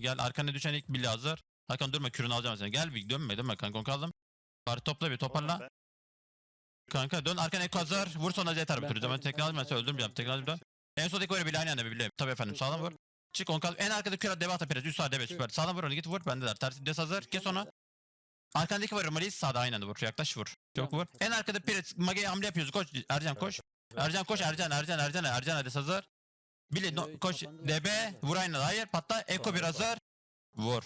gel. Arkana düşen ilk Billy hazır. Hakan durma kürünü alacağım seni. Gel bir dönme dönme kanka onu kaldım. Bari topla bir toparla. Kanka dön arkana Eko hazır. Vur sonra Zetar bitireceğim. Ben tekrar almayayım. Ben seni öldürmeyeceğim. Tekrar almayacağım. En soldaki böyle Billy aynı anda Billy. Tabii efendim sağlam vur. Çık on kal. En arkada kürat deva atapires. Üst sağ deve süper. Sağdan vur onu git vur. Bendeler. Tersi des hazır. Kes onu. Arkandaki var Malis sağda aynı anda vur. Yaklaş vur. Çok vur. En arkada Pires. Mage'ye hamle yapıyoruz. Koş. Ercan koş. Ercan koş. Ercan Ercan Ercan Ercan hadi hazır. Billy no, koş. DB. Vur aynı anda. Hayır patla. Eko bir hazır. Vur.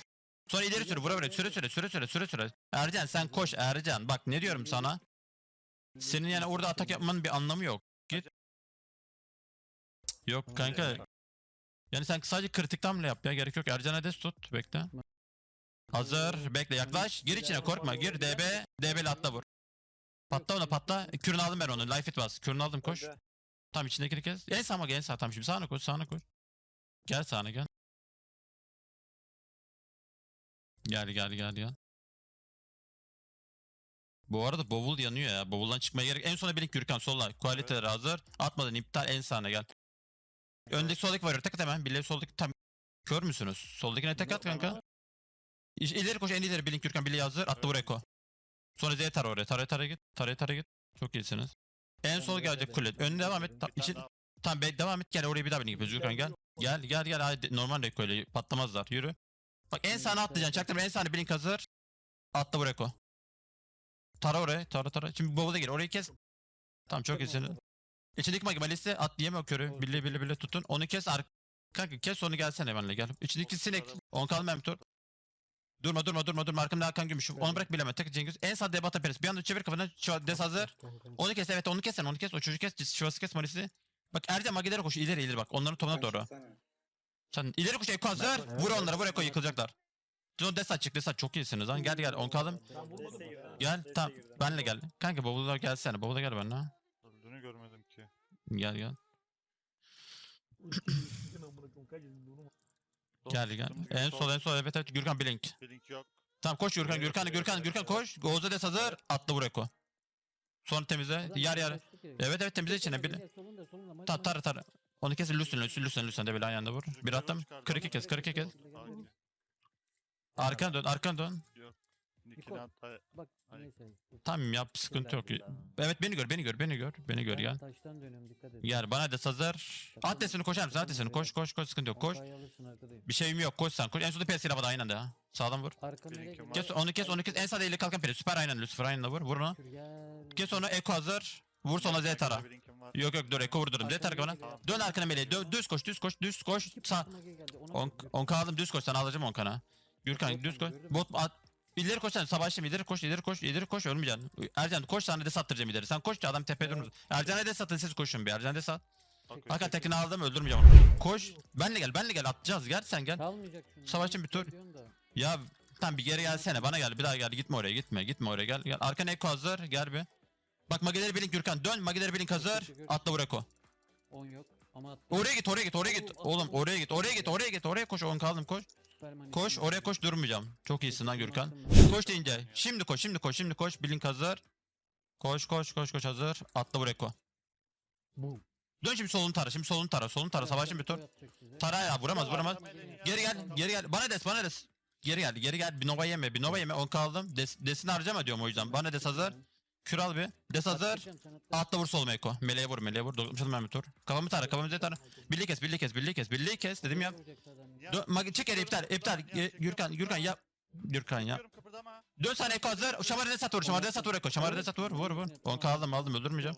Sonra ileri sür. Vura vura. Süre süre süre süre süre süre. Ercan sen koş Ercan. Bak ne diyorum sana. Senin yani orada atak yapmanın bir anlamı yok. Git. Yok kanka. Yani sen sadece kritik hamle yap ya. Gerek yok. Ercan Hades tut. Bekle. Hazır. Bekle yaklaş. Gir içine korkma. Gir DB. DB'li atla vur. Patla ona patla. Kürünü aldım ben onu. Life it bas. Kürünü aldım koş. Tam içindekini kes. En sağ en sağ. Tam şimdi sağına koş sağına koş. Gel sağına gel. Gel gel gel gel. Bu arada bovul yanıyor ya. Bovuldan çıkmaya gerek. En sona Blink Gürkan solla. Kualiteleri hazır. Atmadan iptal en sağına gel. Öndeki soldaki var. Tek at hemen. Bile soldaki tam. Kör müsünüz? Soldakine tek at kanka. İleri koş en ileri Blink Gürkan. Bile hazır. Attı buraya ko. Sonra Z tar oraya. Taraya taraya git. Taraya taraya git. Çok iyisiniz. En sol gelecek kule. Önüne devam et. Bir Ta, tane içi, daha- tamam be, devam et. Gel oraya bir daha Blink yapıyoruz. Gürkan gel. Gel gel gel. Hadi normal reko öyle patlamazlar. Yürü. Bak en sağına atlayacaksın. Çaktırma en sağına Blink hazır. Atla buraya ko. Tara oraya. Tara tara. Şimdi bavula gir. Orayı kes. Tamam çok iyisin. İçindeki magi malisi at diyeme o körü. Bille bille bille tutun. Onu kes ar Kanka kes onu gelsene benimle gel. İçindeki sinek. On kalma hem tur. Durma durma durma durma. Arkamda Hakan Gümüş. Onu bırak bileme. Tek Cengiz. En sağ debata peris. Bir anda çevir kafanı. Des hazır. Onu kes evet onu kes sen onu kes. O çocuğu kes. Şivası kes malisi. Bak Erdem magilere koş. ileri ileri bak. Onların topuna doğru. Sen ileri koş Eko hazır. Vur onlara vur Eko yıkılacaklar. Son des çık des çok iyisiniz lan. Gel gel on kaldım. Gel tamam. Benle gel. Kanka bavullar gelsene. Bavula gel benimle. Öldüğünü görmedim ki. Gel gel. Gel gel. En sol en sol evet evet Gürkan Blink. Blink yok. Tamam koş Gürkan Gürkan Gürkan Gürkan koş. Oğuz'a des hazır. Atla buraya ko. Sonra temizle. Yar yar. Evet evet temizle içine bir. Ta tar tar. Onu kes Lucian Lucian Lucian Lucian de böyle ayağında vur. Bir attım. 42 kes 42 kes. Arkana dön arkana dön. Hatta Bak Ay. neyse. Tamam yap sıkıntı yok. Evet beni gör beni gör beni gör. Beni gör gel. Taştan dönüyorum dikkat et. Gel bana des hazır. At desini koşar mısın? At desini koş koş koş sıkıntı yok koş. Bir şeyim yok koş sen koş. En sonunda PS ile bana aynı anda. ha. Sağdan vur. Arka Bir nereye iki gidiyor? Kes onu kes onu kes. En sağda ile kalkan peri. Süper aynen Lucifer aynen vur. Vur onu. Kes onu Eko hazır. Vur sonra Z tara. Yok yok dur Eko vurdurum. Z tara bana. Dön arkana meleğe. Dö düz koş düz koş düz koş. Sağ. patlama geldi, ona On, vur. on kaldım düz koş. Sen alacağım on kana. Gürkan düz koş. Bot at. İleri koş sen savaşçım ileri koş ileri koş ileri koş ölmeyeceksin. Ercan koş sana de sattıracağım ileri. Sen koş ki adam tepeye durmuş. Ercan'a de satın siz koşun bir Ercan'a de sat. Bak, Hakan tekini aldım öldürmeyeceğim onu. Koş. Benle gel benle gel atacağız gel sen gel. Kalmayacak çünkü. Savaşçım bir tur. Ya tamam bir geri gelsene bana gel bir daha gel gitme oraya gitme gitme oraya gel gel arkana Eko hazır gel bir. Bak Magileri Blink Gürkan dön Magileri Blink hazır atla vur Eko. On yok. Ama. Oraya git oraya git oraya git oğlum oraya git oraya git oraya git oraya koş on kaldım koş. Koş için oraya koş durmayacağım. Çok iyisin lan Gürkan. Koş deyince şimdi koş şimdi koş şimdi koş Blink hazır. Koş koş koş koş hazır atla vur Eko. Bu. Dön şimdi solunu tara şimdi solunu tara solunu tara savaşın bir tur. Tara ya vuramaz vuramaz. Geri gel geri gel bana des bana des. Geri gel geri gel bir nova yeme bir nova yeme on kaldım. Des, desini harcama diyorum o yüzden. Bana des hazır. Küral bir. Des hazır. Atla vur soluma Eko. Meleğe vur meleğe vur. Dokunmuşalım ben bir tur. Kafamı tara kafamı Z tara. Birliği kes birliği kes birliği kes birliği kes dedim ya. Dön, mag- çık yere iptal iptal. Gürkan Gürkan yap. Gürkan yap. Diyorum, kıpırdama. Dön sana Eko hazır. Şamarı de sat vur. Şamarı de sat vur Eko. Şamarı de sat vur. Vur vur. On kaldım aldım öldürmeyeceğim.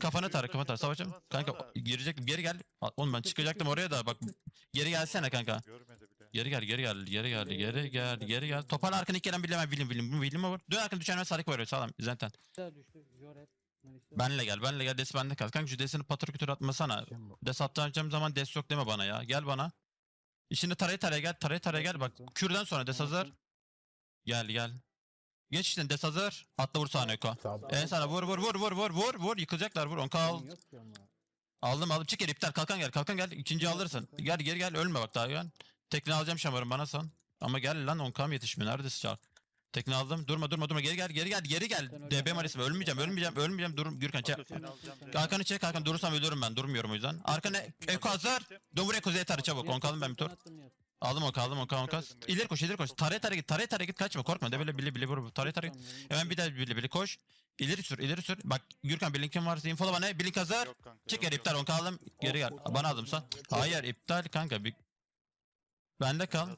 Kafanı tar kafanı tar. Savaşım. Kanka girecektim geri gel. Oğlum ben çıkacaktım oraya da bak. Geri gelsene kanka. Görmedi bile. Geri gel geri gel geri gel geri gel geri gel. Topan arkanı ilk gelen bilemem bilim bilim. Bu bilim var. Dön arkanı düşen sarık var sağlam. Zaten. Benle gel benle gel des bende kal. Kanka şu desini patır kütür atmasana. Des atacağım zaman des yok deme bana ya. Gel bana. İşini taraya taraya gel. Taraya taraya gel bak. Kürden sonra des hazır. Gel gel. Geç işte des hazır. Atla vur sahne Eko. En sana vur vur vur vur vur vur vur. Yıkılacaklar vur. On kal. Aldım aldım. Çık geri iptal. Kalkan gel. Kalkan gel. İkinciyi alırsın. Gel geri gel. Ölme bak daha gel. Tekne alacağım şamarım bana san. Ama gel lan 10 yetişmiyor. Neredesin çağır. Tekne aldım. Durma durma durma. Geri gel geri gel geri gel. Sen DB öleceğim. Marisi. Ölmeyeceğim ölmeyeceğim ölmeyeceğim. Dur Gürkan çek. Hakan'ı çek Hakan durursam ölürüm ben durmuyorum o yüzden. Arkana Eko hazır. Dön buraya Kuzey Tarı çabuk. On kaldım ben bir tur. Aldım o aldım o o Dikkat edin beyler. İleri koş ileri koş. Taraya taraya git taraya taraya git kaçma korkma. De böyle bili bili vur. Taraya taraya. Hemen bir daha bili bili koş. İleri sür ileri sür. Bak Gürkan Blink'in varsa infola bana. Blink hazır. Yok kanka. Çık yok, geri yok. iptal on kaldım. Geri gel. Bana aldımsa. Hayır iptal kanka. Bir... Bende kal.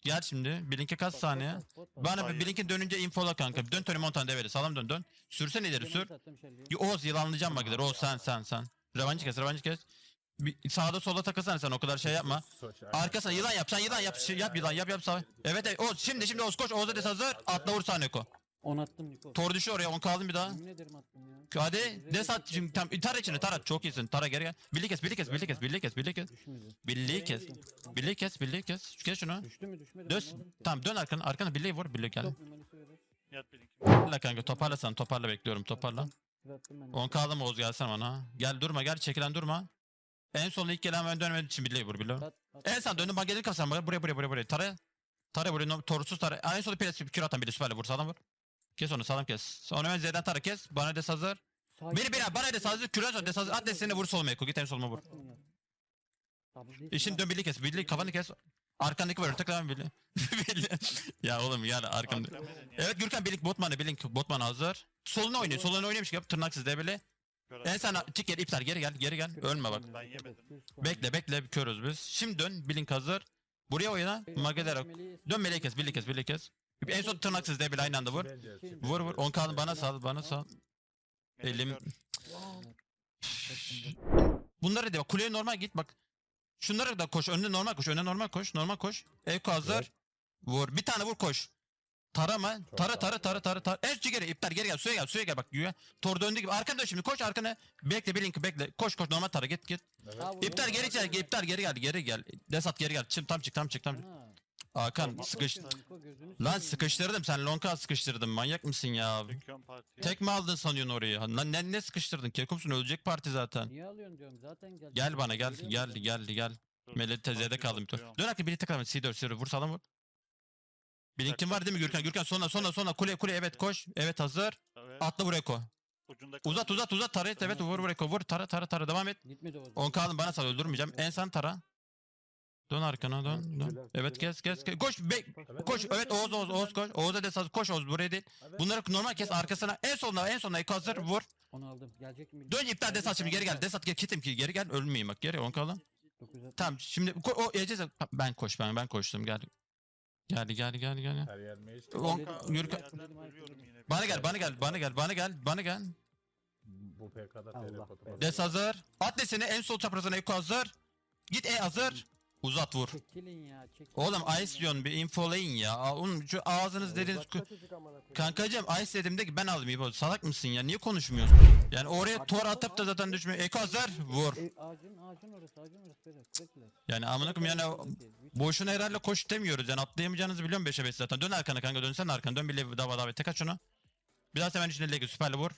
Gel şimdi. Blink'e kaç saniye? Bana bir. Blink'in dönünce infola kanka. Dön Tony Montana devre. Sağlam dön dön. Sürsen ileri sür. Y- Oğuz yılanlayacağım bak ileri. Oğuz sen sen sen. Revancı kes revancı kes. Bir, sağda solda takılsana sen o kadar şey yapma. Arkasına yılan yap sen yılan yap şey, yap yılan yap yap sağ. Evet evet Oğuz şimdi şimdi Oğuz koş Oğuz Hades hazır atla vur sahne ko. 10 attım Niko. Tor düşüyor oraya 10 kaldım bir daha. Yemin ederim attım ya. Hadi des at şimdi tam tara içine tara çok iyisin tara geri gel. Birliği kes birliği kes birliği kes birliği kes birliği kes. Düşmedi. Birliği kes. Birliği kes birliği kes. Kes şunu. Düştü mü düşmedi ki. Tamam dön arkana arkana birliği vur birliği gel. Nihat Blink'im. Toparla kanka toparla sen toparla bekliyorum toparla. Bir attım ben. 10 kaldım Oğuz gelsene bana. Gel durma gel çekilen durma. En son ilk gelen ben dönmediğim için birliği vur birliği. At, at. En son döndüm bak gelir kasan buraya buraya buraya buraya buraya. Tara. Tara buraya torsuz tara. En son pres kür atan biri süperle vur sağlam vur. Kes onu sağlam kes. Sonra hemen Z'den tara kes. Bana des hazır. Beni beni bana des hazır. Küren son des hazır. At desini vur soluma Eko. Git en soluma vur. E şimdi dön birliği kes. Birliği kafanı kes. Arkandaki var. Tek lan birliği. Birliği. ya oğlum yani arkamda. Evet Gürkan birlik botmanı birlik botman hazır. Soluna oynuyor. Soluna oynuyormuş gibi tırnaksız debeli. En sana çık geri iptal geri gel geri gel. Ölme bak. Ben yemedim. Bekle bekle körüz biz. Şimdi dön Blink hazır. Buraya oyna. Magedera. Dön meleği kes birliği kes birliği kes. En son tırnaksız debeli aynı anda vur. Vur vur. 10 kaldı bana sal bana sal. Elim. Bunları de bak kuleye normal git bak. Şunları da koş. Önüne normal koş. Önüne normal koş. Normal koş. Eko hazır. Vur. Bir tane vur koş. Tarama. Tara tara tara tara tara. En geri iptal geri gel. Suya gel. Suya gel bak. Güya. Tor döndü gibi. Arkana dön şimdi. Koş arkana. Bekle bir link bekle. Koş koş normal tara git git. İptal geri gel. İptal geri gel. Geri gel. Desat geri gel. Çim tam çık tam çık tam. Hakan sıkış. Lan sıkıştırdım. Sen lonka sıkıştırdın. Manyak mısın ya? Dükkan. Tek mi aldın sanıyorsun orayı? Lan ne, ne sıkıştırdın? Kekumsun ölecek parti zaten. Niye alıyorsun diyorum zaten gel. Gel bana gel Geliyorum gel gel gel. Dur, Melih tezede kaldım topluyorum. Dön hakkı birlikte kalma. C4 C4 vur sağlam vur. Blink'in var değil mi Gürkan? Gürkan sonra sonra sonra kule kule evet koş. Evet hazır. Evet. Atla buraya ko. Ucunda Uzat uzat uzat tara et evet vur buraya ko. Vur tara tara tara devam et. Gitmedi o. 10 kaldım bana sal öldürmeyeceğim. En sen tara. Dön arkana dön. dön. Evet kes kes kes. Koş be, koş evet Oğuz Oğuz Oğuz koş. Oğuz'a da saz koş Oğuz buraya değil. Bunları normal kes arkasına. En sonuna en sonuna hazır vur. Onu aldım. Gelecek mi? Dön iptal desat şimdi geri gel. Desat gel kitim ki geri gel ölmeyeyim bak geri 10 kaldım. 960. Tamam şimdi ko- o Ecez ben koş ben ben koştum gel. Geldi geldi geldi geldi. Her yer. On- Kanka, yürü- yine. Bana gel bana gel bana gel bana gel bana gel. Bu PK'da var. Des hazır. At deseni en sol çaprazına Eko hazır. Git E hazır. Uzat vur. Çekilin ya çekilin. Oğlum Ice diyorsun bir infolayın ya. Aa, Oğlum şu ağzınız dediğiniz... Kankacım Ice dediğimde ki ben aldım İbo. Salak mısın ya? Niye konuşmuyorsun? Yani oraya tor atıp da zaten düşmüyor. Eko hazır. Vur. E, ağacın ağacın orası ağacın orası böyle bekle. Yani amına koyayım yani boşuna herhalde koş demiyoruz yani atlayamayacağınızı biliyorum 5'e 5 zaten. Dön arkana kanka dönsen arkana dön bir lev dava davet tek aç onu. Biraz hemen içine legi süperli vur.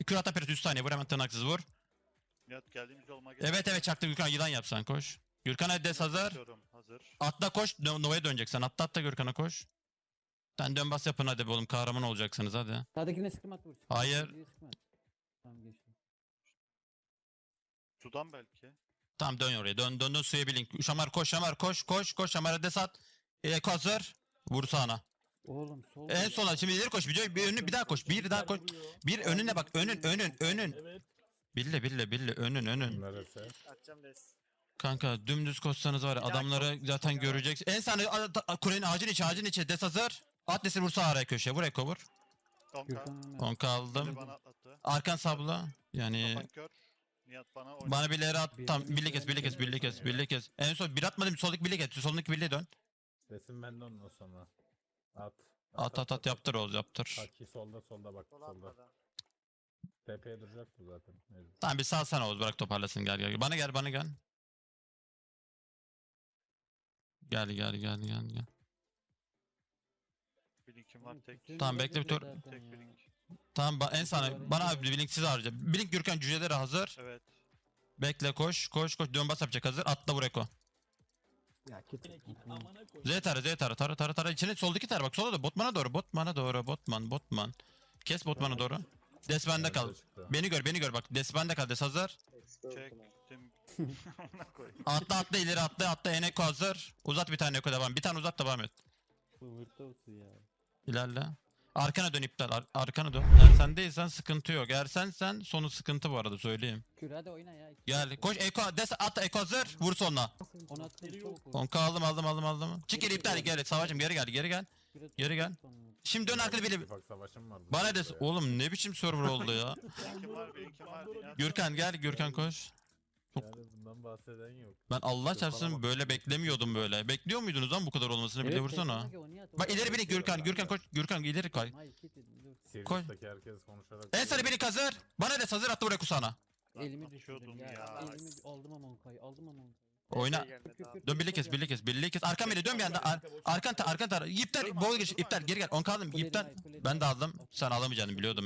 İki ata perit 3 saniye vur hemen tırnaksız vur. Nihat geldiğimiz yoluma gel. Evet evet çaktı Gürkan yılan yapsan koş. Gürkan hadi des hazır. Hazır. Atla koş No- Nova'ya döneceksin atla atla Gürkan'a koş. Sen dön bas yapın hadi be oğlum kahraman olacaksınız hadi. Sağdakine sıkım at vur. Hayır. at. Tamam geçtim. Sudan belki. Tamam dön oraya dön dön dön suya bir link. Şamar koş Şamar koş koş koş Şamar'a des at. Eko hazır. Vur sağına. Oğlum sol. En sona şimdi ileri koş. Bir, bir, önüne, bir daha koş. Bir daha koş. Bir önüne bak. Önün önün önün. Evet. Bille bille bille önün önün. Neresi? Atacağım des. Kanka dümdüz koşsanız var ya adamları zaten göreceksin. En sağ kulenin ağacın içi ağacın içi des hazır. At desi vursa araya köşeye. Vur Eko vur. Donka. Gürkan Ömer. 10 kaldım. Biri bana atlattı. Arkan sabla. Yani Kapan kör. Nihat bana oynadı. bana at. Tam birlik kes birlik kes birlik kes birlik kes. En son bir atmadım soldaki birlik et. Soldaki birliğe dön. Desin ben de ondan sonra. At. At at at yaptır Oğuz yaptır. Haki solda solda bak Sol solda. TP'ye duracak bu zaten. Mecbur. Tamam bir salsana Oğuz bırak toparlasın gel gel. Bana gel bana gel. Gel gel gel gel gel. Blink'im var tek. Tamam, bekle bir tur. Tek. Blink. Tamam ba- en sana bana abi bilinksiz harca. Blink Gürkan cüceleri hazır. Evet. Bekle koş koş koş dön bas yapacak hazır. Atla vur Eko. Ya kit. Z tara Z tara tara tara tara içine soldaki tara bak sola da botmana doğru botmana doğru botman botman. Kes botmana doğru. Des bende kal. Beni gör beni gör bak des bende kal des hazır. Expert Atla atla ileri atla atla Eneko hazır. Uzat bir tane Eko devam. Bir tane uzat devam et. Kıvırta olsun ya. İlerle. Arkana dön iptal. Ar- arkana dön. Eğer sen değilsen sıkıntı yok. Eğer sensen sonu sıkıntı bu arada söyleyeyim. Kür hadi oyna ya. Gel. Koş Eko. Des at Eko hazır. Vur sonuna. Onu attım çabuk vur. 10k aldım aldım aldım aldım. Çık geri iptal geri. Savaşım geri gel geri gel. Geri gel. Şimdi dön arkada bile. İttifak savaşım var. bu Bana des. Oğlum ne biçim server oldu ya. Var var. Nihat. Gürkan gel Gürkan koş. Yani bundan bahseden yok. Ben Allah çarpsın böyle beklemiyordum böyle. Bekliyor muydunuz lan bu kadar olmasını bile vursana. Bak ileri beni Gürkan Gürkan koş Gürkan ileri dur. Koy. Herkes konuşarak. En sana beni hazır. Bana des hazır attı buraya kusana. Elimi düşürdüm ya. Elimi aldım ama Onkay'ı. Aldım ama Onkay'ı. Oyna. Kür, Dön birliği kür, kes kür, birliği kes birliği kes. Arkan beni dön bir anda. Ar arkan ta arkan tar. İptal bol geç iptal geri gel. On kaldım iptal. Ben de aldım. Sen alamayacağını biliyordum.